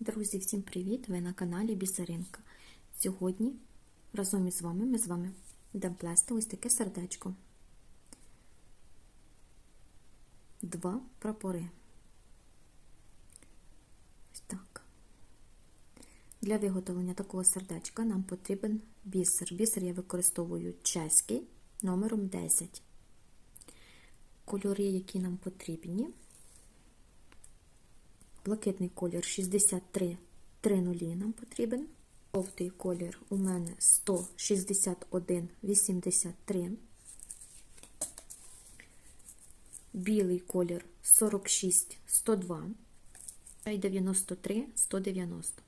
Друзі, всім привіт! Ви на каналі Бісеринка. Сьогодні разом із вами ми з вами будемо плести ось таке сердечко. Два прапори. Ось так. Для виготовлення такого сердечка нам потрібен бісер. Бісер я використовую чеський номером 10. Кольори, які нам потрібні. Блакитний колір 63 30 нам потрібен. Жовтий колір у мене 161 83. Білий колір 46 102 і 93 190.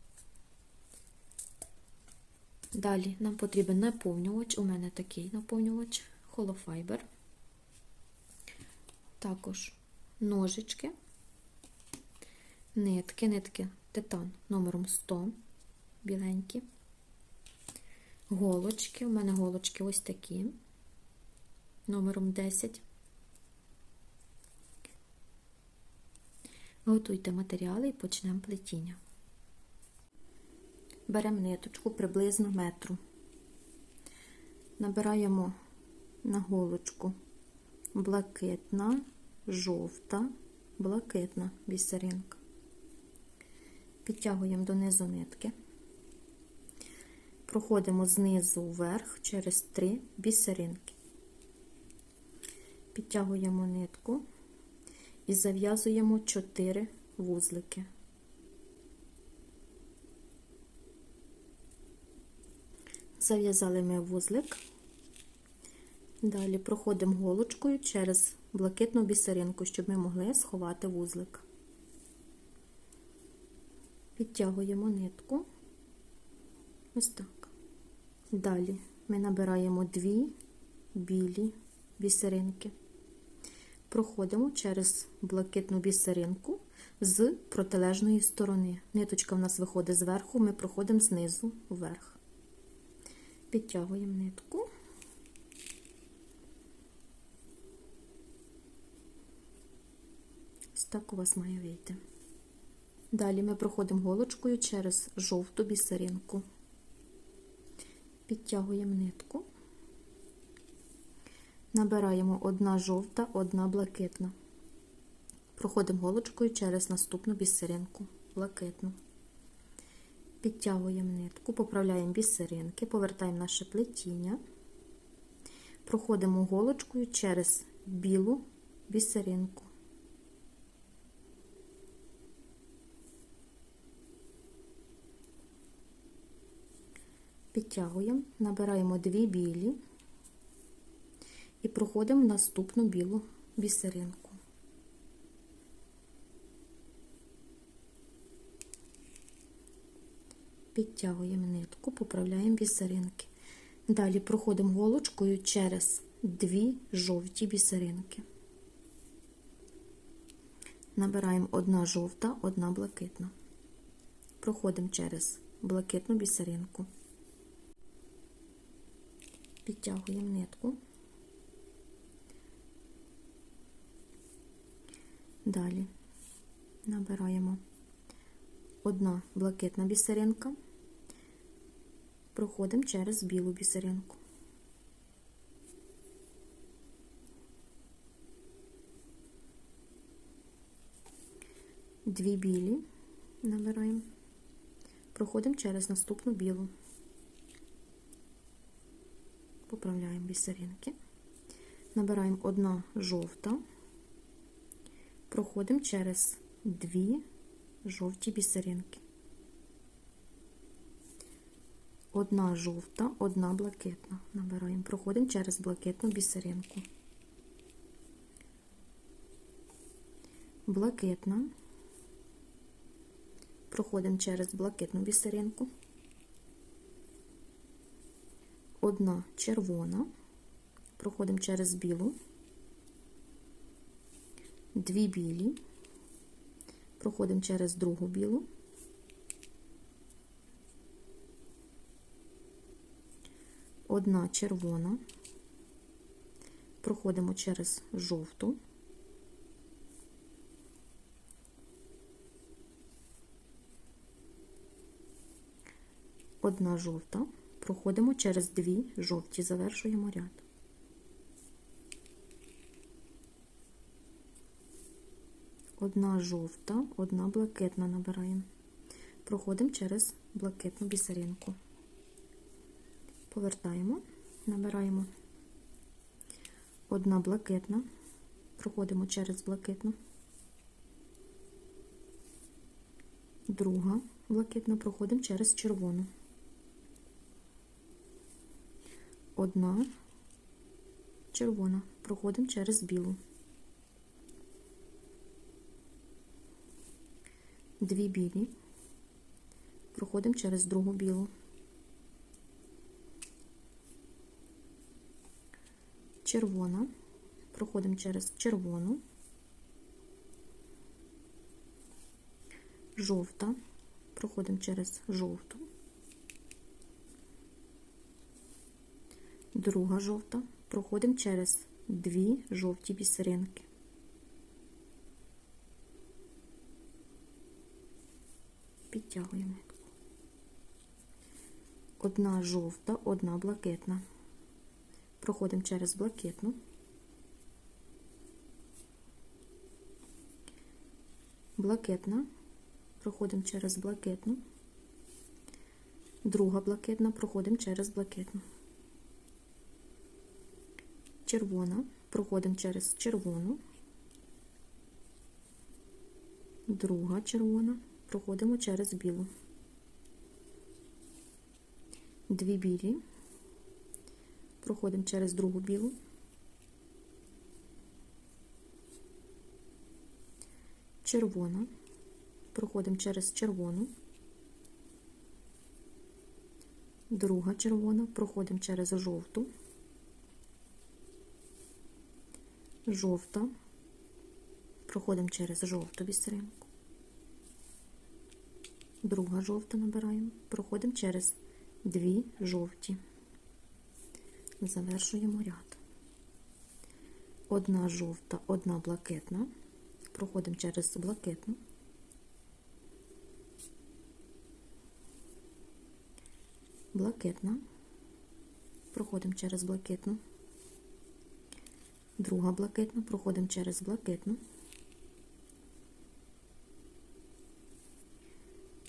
Далі нам потрібен наповнювач. У мене такий наповнювач Holofiber. Також ножички нитки, нитки титан номером 100, біленькі, голочки. У мене голочки ось такі, номером 10. Готуйте матеріали і почнемо плетіння. Беремо ниточку приблизно метру. Набираємо на голочку блакитна, жовта, блакитна бісеринка підтягуємо донизу нитки, проходимо знизу вверх через три бісеринки, підтягуємо нитку і зав'язуємо 4 вузлики. Зав'язали ми вузлик, далі проходимо голочкою через блакитну бісеринку, щоб ми могли сховати вузлик. Підтягуємо нитку. Ось так. Далі ми набираємо дві білі бісеринки. Проходимо через блакитну бісеринку з протилежної сторони. Ниточка в нас виходить зверху, ми проходимо знизу вверх. Підтягуємо нитку. Ось так у вас має вийти. Далі ми проходимо голочкою через жовту бісеринку, підтягуємо нитку, набираємо одна жовта, одна блакитна. Проходимо голочкою через наступну бісеринку, блакитну. Підтягуємо нитку, поправляємо бісеринки, повертаємо наше плетіння, проходимо голочкою через білу бісеринку. Підтягуємо, набираємо дві білі і проходимо наступну білу бісеринку. Підтягуємо нитку, поправляємо бісеринки. Далі проходимо голочкою через дві жовті бісеринки. Набираємо одна жовта, одна блакитна. Проходимо через блакитну бісеринку підтягуємо нитку. Далі набираємо одна блакитна бісеринка, проходимо через білу бісеринку. Дві білі набираємо, проходимо через наступну білу. Поправляємо бісеринки, набираємо одна жовта, проходимо через дві жовті бісеринки. Одна жовта, одна блакитна. Набираємо, проходимо через блакитну бісеринку. Блакитна. Проходимо через блакитну бісеринку одна червона, проходимо через білу, дві білі, проходимо через другу білу, одна червона, проходимо через жовту, одна жовта, проходимо через дві. Жовті, завершуємо ряд. Одна жовта, одна блакитна набираємо. Проходимо через блакитну бісеринку. Повертаємо, набираємо одна блакитна, проходимо через блакитну, друга блакитна, проходимо через червону. Одна червона, проходимо через білу. Дві білі, проходимо через другу білу. червона, проходимо через червону, жовта, проходимо через жовту, друга жовта, проходимо через дві жовті бісеринки. Підтягуємо. Одна жовта, одна блакитна. Проходимо через блакитну. Блакитна. Проходимо через блакитну. Друга блакитна. Проходимо через блакитну. Червона. Проходимо через червону. Друга червона. Проходимо через білу. Дві білі. Проходимо через другу білу. Червона, проходимо через червону, друга червона, проходимо через жовту, жовта, проходимо через жовту бісеринку, друга жовта набираємо, проходимо через дві жовті завершуємо ряд. Одна жовта, одна блакитна. Проходимо через блакитну. Блакитна. Проходимо через блакитну. Друга блакитна. Проходимо через блакитну.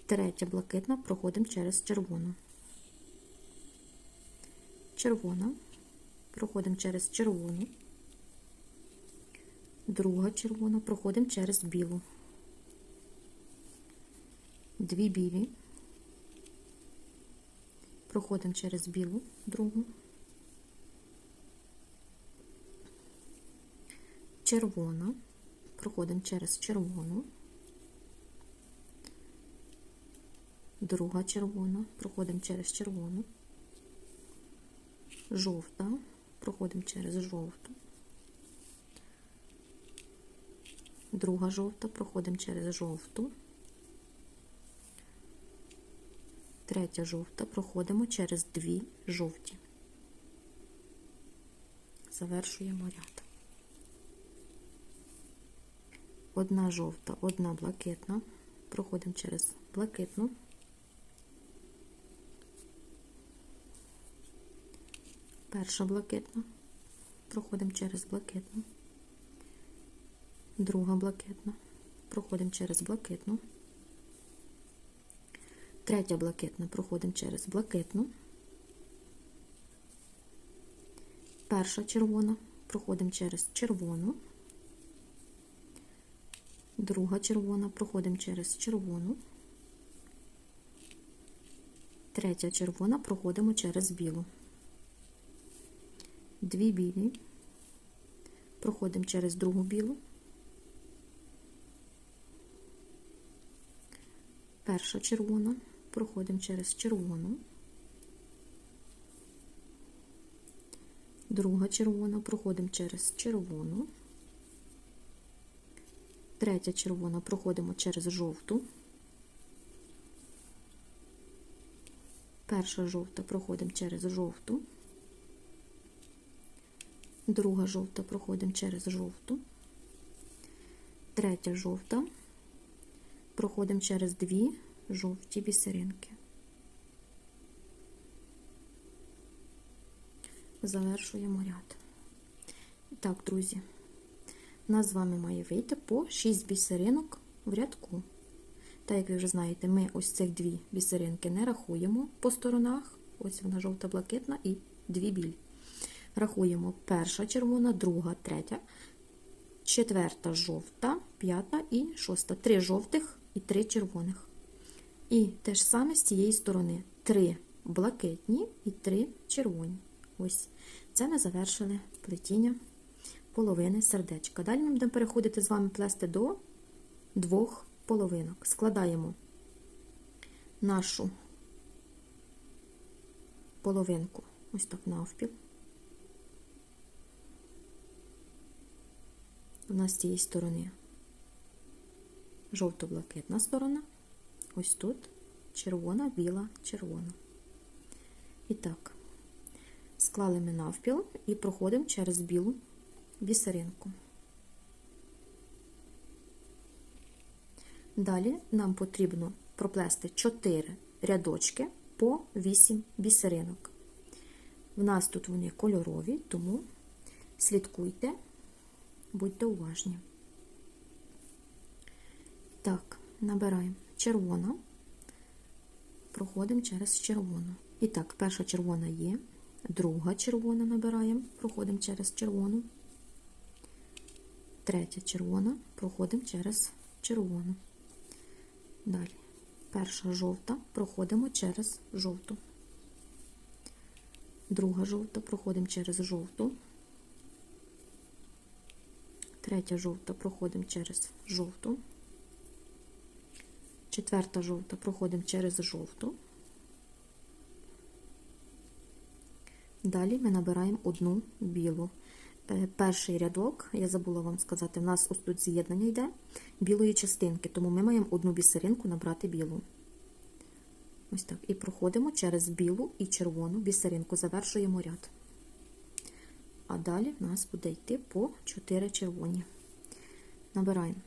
Третя блакитна. Проходимо через червону. Червона, проходимо через червону, друга червона, проходимо через білу, дві білі, проходимо через білу, другу, червона, проходимо через червону, друга червона, проходимо через червону. Жовта, проходимо через жовту, друга жовта, проходимо через жовту, третя жовта, проходимо через дві жовті. Завершуємо ряд. Одна жовта, одна блакитна, проходимо через блакитну. Перша блакитна. Проходимо через блакитну. Друга блакитна. Проходимо через блакитну. Третя блакитна. Проходимо через блакитну. Перша червона. Проходимо через червону. Друга червона. Проходимо через червону. Третя червона проходимо через білу дві білі, проходимо через другу білу, перша червона, проходимо через червону, друга червона, проходимо через червону, третя червона. Проходимо через жовту. Перша жовта. Проходимо через жовту. Друга жовта проходимо через жовту. Третя жовта. Проходимо через дві жовті бісеринки. Завершуємо ряд. Так, друзі, у нас з вами має вийти по 6 бісеринок в рядку. Так, як ви вже знаєте, ми ось цих дві бісеринки не рахуємо по сторонах. Ось вона жовта-блакитна і дві білі. Рахуємо перша червона, друга, третя, четверта жовта, п'ята і шоста. Три жовтих і три червоних. І те ж саме з цієї сторони. Три блакитні і три червоні. Ось. Це ми завершили плетіння половини сердечка. Далі ми будемо переходити з вами плести до двох половинок. Складаємо нашу половинку ось так навпіл. У нас з цієї сторони жовто-блакитна сторона, ось тут червона, біла, червона. І так, склали ми навпіл і проходимо через білу бісеринку. Далі нам потрібно проплести 4 рядочки по 8 бісеринок. В нас тут вони кольорові, тому слідкуйте, будьте уважні. Так, набираємо червона, проходимо через червону. І так, перша червона є, друга червона набираємо, проходимо через червону, третя червона, проходимо через червону. Далі, перша жовта, проходимо через жовту. Друга жовта, проходимо через жовту. Третя жовта, проходимо через жовту. Четверта жовта, проходимо через жовту. Далі ми набираємо одну білу. Е, перший рядок, я забула вам сказати, у нас ось тут з'єднання йде білої частинки, тому ми маємо одну бісеринку набрати білу. Ось так. І проходимо через білу і червону бісеринку, завершуємо ряд. А далі в нас буде йти по 4 червоні. Набираємо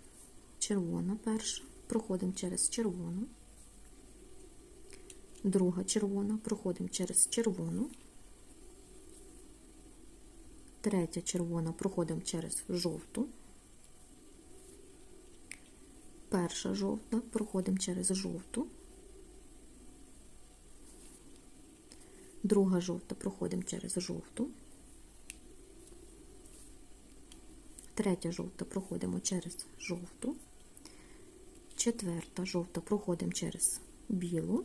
червона перша, проходимо через червону, друга червона, проходимо через червону. Третя червона проходимо через жовту. Перша жовта проходимо через жовту. Друга жовта проходимо через жовту. Третя жовта проходимо через жовту. Четверта жовта проходимо через білу.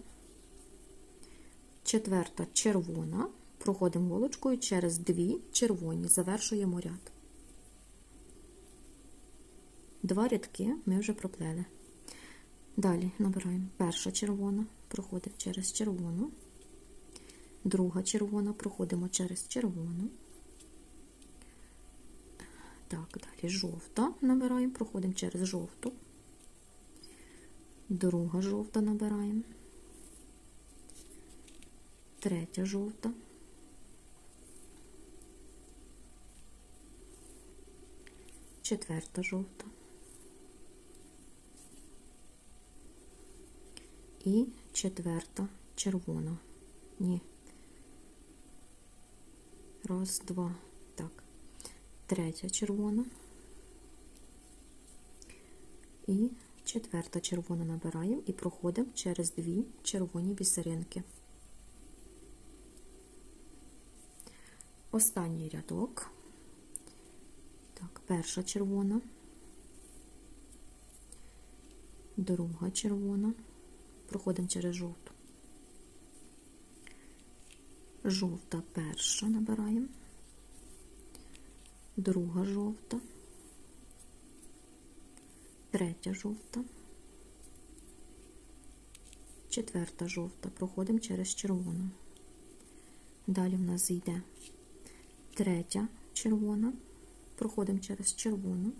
Четверта червона проходимо голочкою через дві червоні, завершуємо ряд. Два рядки ми вже проплели. Далі набираємо перша червона, проходимо через червону, друга червона, проходимо через червону. Так, далі жовта набираємо, проходимо через жовту, друга жовта набираємо, третя жовта. четверта жовта і четверта червона. Ні. Раз, два. Третя червона. І четверта червона набираємо і проходимо через дві червоні бісеринки. Останній рядок. Так, перша червона, друга червона, проходимо через жовту. Жовта перша набираємо, друга жовта, третя жовта, четверта жовта, проходимо через червону. Далі в нас йде третя червона. Проходимо через червону.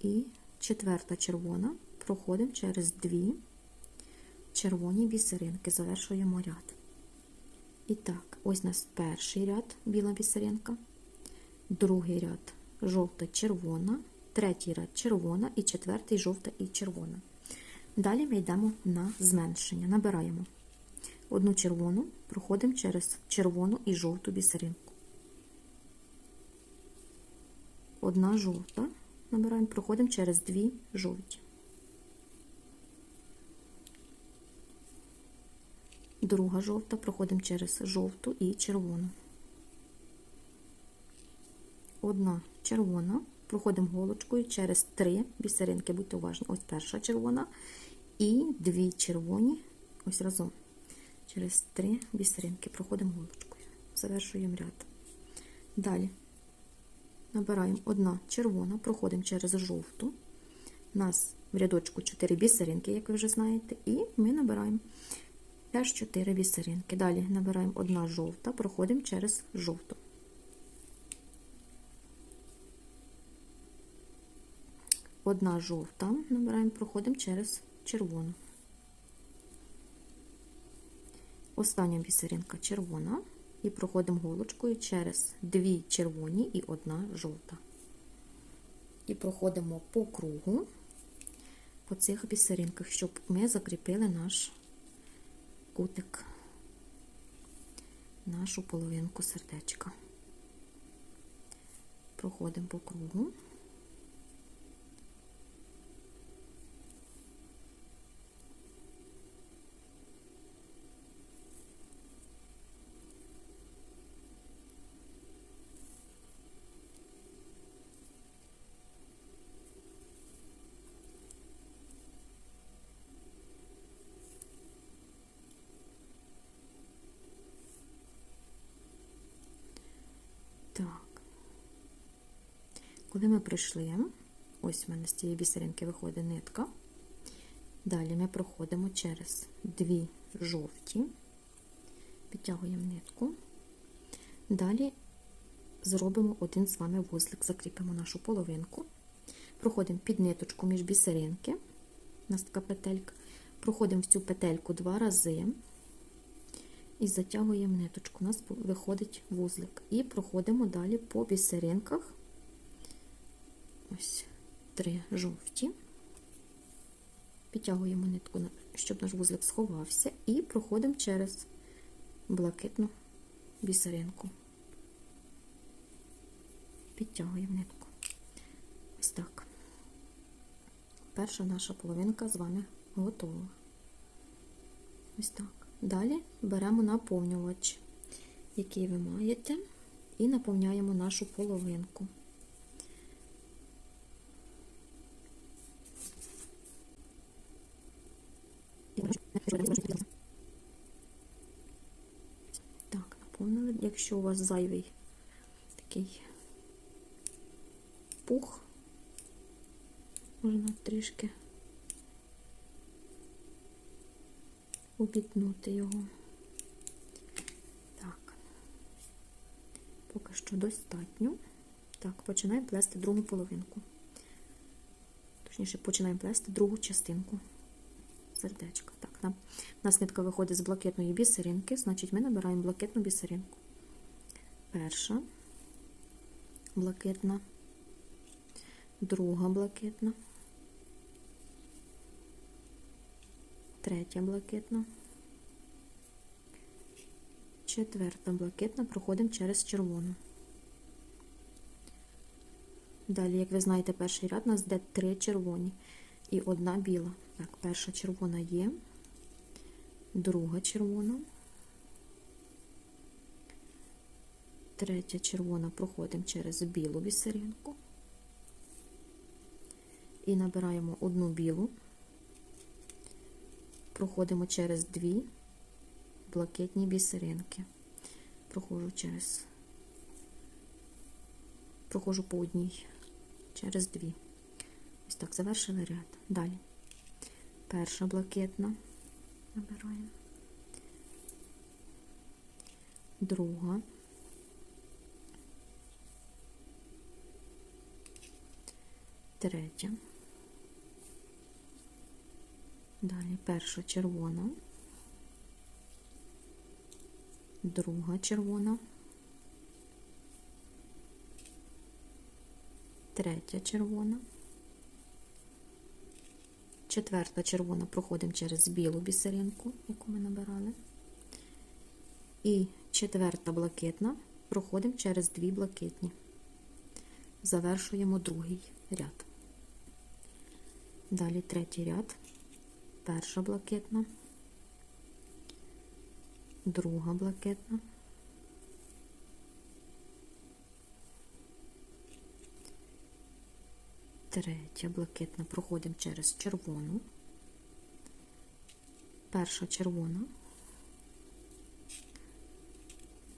І четверта червона, проходимо через дві червоні бісеринки, завершуємо ряд. І так, ось у нас перший ряд, біла бісеринка, другий ряд жовта, червона, третій ряд червона і четвертий жовта і червона. Далі ми йдемо на зменшення. Набираємо одну червону, проходимо через червону і жовту бісеринку. Одна жовта, набираємо, проходимо через дві жовті. Друга жовта, проходимо через жовту і червону. Одна червона, проходимо голочкою через три бісеринки, будьте уважні. Ось перша червона і дві червоні, ось разом. Через три бісеринки проходимо голочкою. Завершуємо ряд. Далі набираємо одна червона, проходимо через жовту. У нас в рядочку 4 бісеринки, як ви вже знаєте, і ми набираємо теж 4 бісеринки. Далі набираємо одна жовта, проходимо через жовту. Одна жовта, набираємо, проходимо через червону. Остання бісеринка червона. І проходимо голочкою через дві червоні і одна жовта. І проходимо по кругу, по цих бісеринках, щоб ми закріпили наш кутик, нашу половинку сердечка. Проходимо по кругу. Так. Коли ми прийшли, ось в мене з цієї бісеринки виходить нитка. Далі ми проходимо через дві жовті, підтягуємо нитку. Далі зробимо один з вами вузлик, закріпимо нашу половинку. Проходимо під ниточку між бісеринки, у нас така петелька. Проходимо в цю петельку два рази і затягуємо ниточку. У нас виходить вузлик. І проходимо далі по бісеринках. Ось три жовті. Підтягуємо нитку, щоб наш вузлик сховався, і проходимо через блакитну бісеринку. Підтягуємо нитку. Ось так. Перша наша половинка з вами готова. Ось так. Далі беремо наповнювач, який ви маєте, і наповняємо нашу половинку. Так, наповнили. Якщо у вас зайвий такий пух, можна трішки обітнути його. Так, поки що достатньо. Так, починаємо плести другу половинку. Точніше, починаємо плести другу частинку сердечка. Так, нам, у нас нитка виходить з блакитної бісеринки, значить ми набираємо блакитну бісеринку. Перша, блакитна, друга блакитна. третя блакитна, четверта блакитна, проходимо через червону. Далі, як ви знаєте, перший ряд у нас йде три червоні і одна біла. Так, перша червона є, друга червона, третя червона проходимо через білу бісеринку і набираємо одну білу проходимо через дві блакитні бісеринки. Проходжу через, проходжу по одній, через дві. Ось так, завершили ряд. Далі. Перша блакитна, набираємо. Друга. Третя. Далі перша червона, друга червона, третя червона, четверта червона проходимо через білу бісеринку, яку ми набирали. І четверта блакитна проходимо через дві блакитні. Завершуємо другий ряд. Далі третій ряд, перша блакитна, друга блакитна, третя блакитна. Проходимо через червону, перша червона,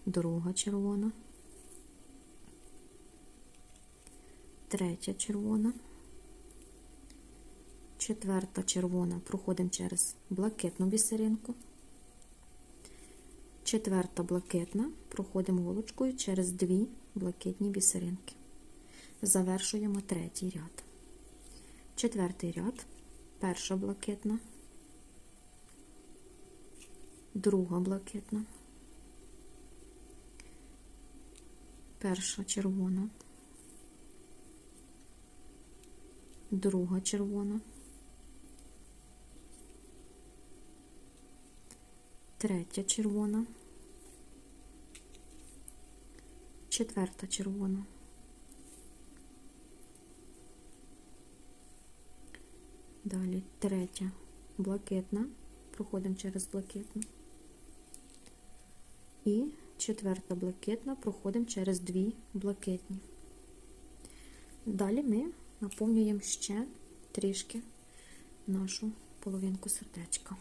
друга червона, третя червона, четверта червона проходимо через блакитну бісеринку, четверта блакитна проходимо голочкою через дві блакитні бісеринки. Завершуємо третій ряд. Четвертий ряд, перша блакитна, друга блакитна, перша червона, друга червона, третя червона, четверта червона. Далі третя блакитна, проходимо через блакитну. І четверта блакитна, проходимо через дві блакитні. Далі ми наповнюємо ще трішки нашу половинку сердечка.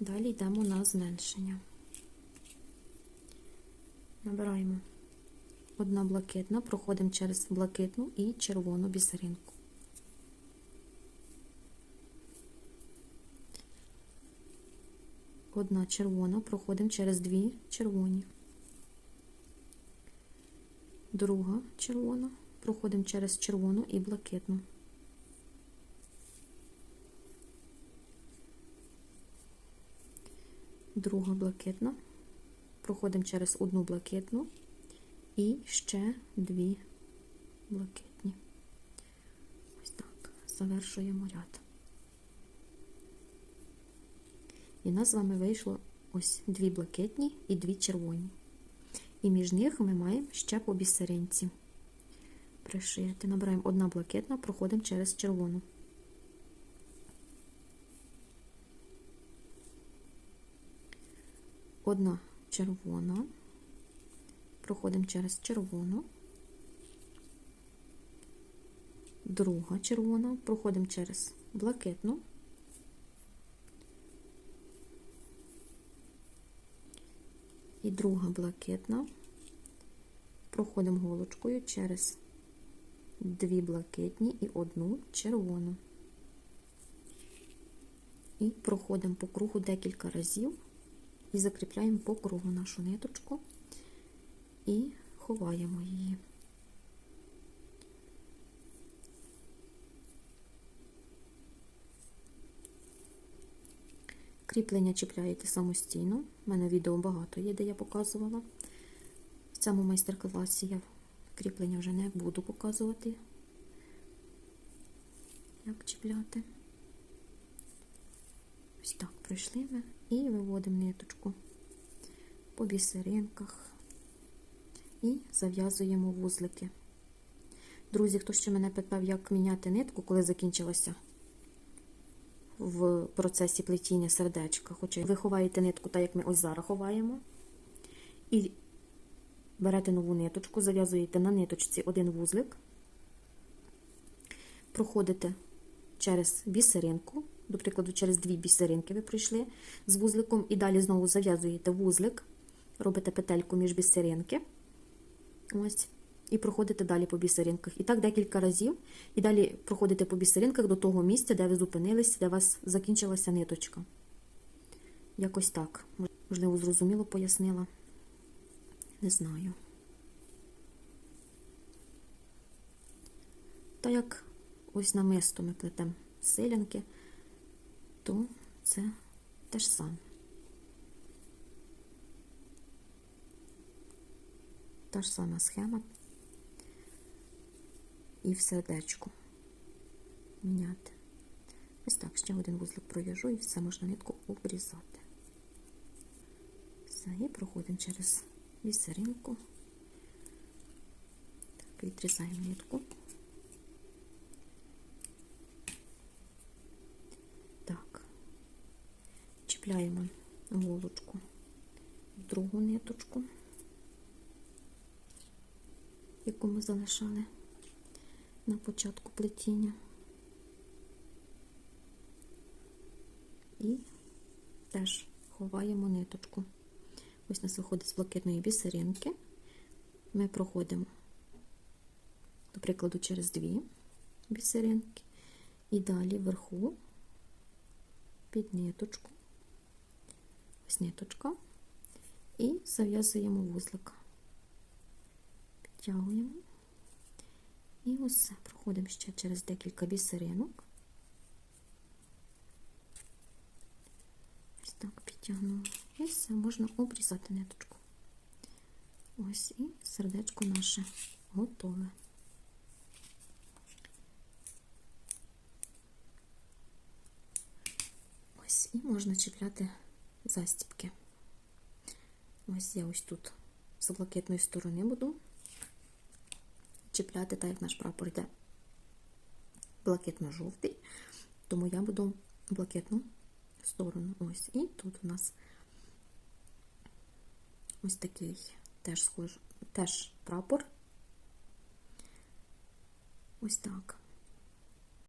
Далі йдемо на зменшення. Набираємо одна блакитна, проходимо через блакитну і червону бісеринку. Одна червона, проходимо через дві червоні. Друга червона, проходимо через червону і блакитну. Друга блакитна проходимо через одну блакитну і ще дві блакитні. Ось так, завершуємо ряд. І нас з вами вийшло ось дві блакитні і дві червоні. І між них ми маємо ще по бісеринці. Пришити. Набираємо одна блакитна, проходимо через червону. Одна червона, проходимо через червону, друга червона, проходимо через блакитну, і друга блакитна, проходимо голочкою через дві блакитні і одну червону. І проходимо по кругу декілька разів і закріпляємо по кругу нашу ниточку і ховаємо її. Кріплення чіпляєте самостійно. У мене відео багато є, де я показувала. В цьому майстер-класі я кріплення вже не буду показувати, як чіпляти. Ось так пройшли ми і виводимо ниточку по бісеринках і зав'язуємо вузлики. Друзі, хто ще мене питав, як міняти нитку, коли закінчилася в процесі плетіння сердечка. Хоча ви ховаєте нитку, так як ми ось зараз ховаємо. І берете нову ниточку, зав'язуєте на ниточці один вузлик, проходите через бісеринку, до прикладу, через дві бісеринки ви пройшли з вузликом, і далі знову зав'язуєте вузлик, робите петельку між бісеринки. Ось. І проходите далі по бісеринках. І так декілька разів. І далі проходите по бісеринках до того місця, де ви зупинились, де у вас закінчилася ниточка. Якось так. Можливо, зрозуміло пояснила. Не знаю. Та як ось намисто ми плетемо силянки, то це те ж саме. Та ж сама схема і в сердечку міняти. Ось так, ще один вузлик пров'яжу і все можна нитку обрізати. Все, і проходимо через бісеринку, так, відрізаємо нитку. Чіпляємо голочку в другу ниточку, яку ми залишали на початку плетіння. І теж ховаємо ниточку. Ось у нас виходить з блакитної бісеринки. Ми проходимо, до прикладу, через дві бісеринки, і далі вверху під ниточку, ось ниточка, і зав'язуємо вузлика. Підтягуємо. І ось. Проходимо ще через декілька бісеринок. Ось так підтягнули. І все, можна обрізати ниточку. Ось і сердечко наше готове. Ось і можна чіпляти застібки. Ось я ось тут з блакитної сторони буду чіпляти, так як наш прапор йде блакитно-жовтий, тому я буду блакитну сторону. Ось. І тут у нас ось такий теж схож, теж прапор. Ось так.